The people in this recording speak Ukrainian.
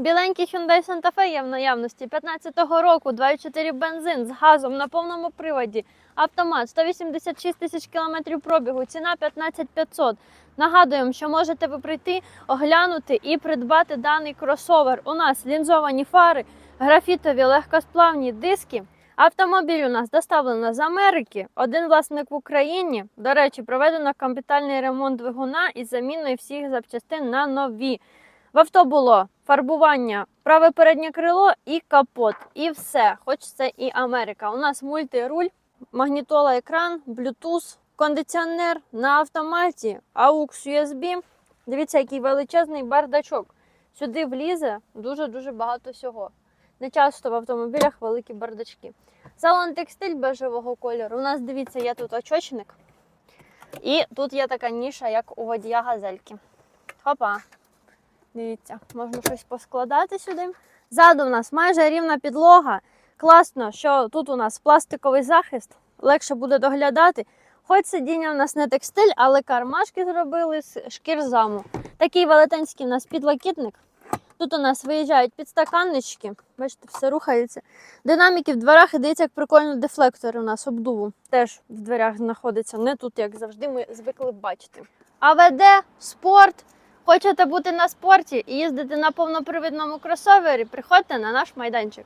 Біленький Hyundai Santa Fe є в наявності 15-го року, 2,4 бензин з газом на повному приводі. Автомат 186 тисяч кілометрів пробігу, ціна 15 500. Нагадуємо, що можете ви прийти, оглянути і придбати даний кросовер. У нас лінзовані фари, графітові легкосплавні диски. Автомобіль у нас доставлено з Америки. Один власник в Україні. До речі, проведено капітальний ремонт двигуна із заміною всіх запчастин на нові. В авто було фарбування, праве переднє крило і капот. І все. Хоч це і Америка. У нас мультируль, магнітола екран, Bluetooth, кондиціонер на автоматі, AUX USB. Дивіться, який величезний бардачок. Сюди влізе дуже-дуже багато всього. Не часто в автомобілях великі бардачки. Салон текстиль бежевого кольору. У нас, дивіться, є тут очочник. І тут є така ніша, як у водія газельки. Хопа. Дивіться, можна щось поскладати сюди. Ззаду у нас майже рівна підлога. Класно, що тут у нас пластиковий захист, легше буде доглядати. Хоч сидіння у нас не текстиль, але кармашки зробили з шкірзаму. Такий велетенський у нас підлокітник. Тут у нас виїжджають підстаканнички. Бачите, все рухається. Динаміки в дверях і дивіться, як прикольно дефлектор у нас обдуву. Теж в дверях знаходиться. Не тут, як завжди, ми звикли бачити. АВД, спорт. Хочете бути на спорті і їздити на повнопривідному кросовері, приходьте на наш майданчик.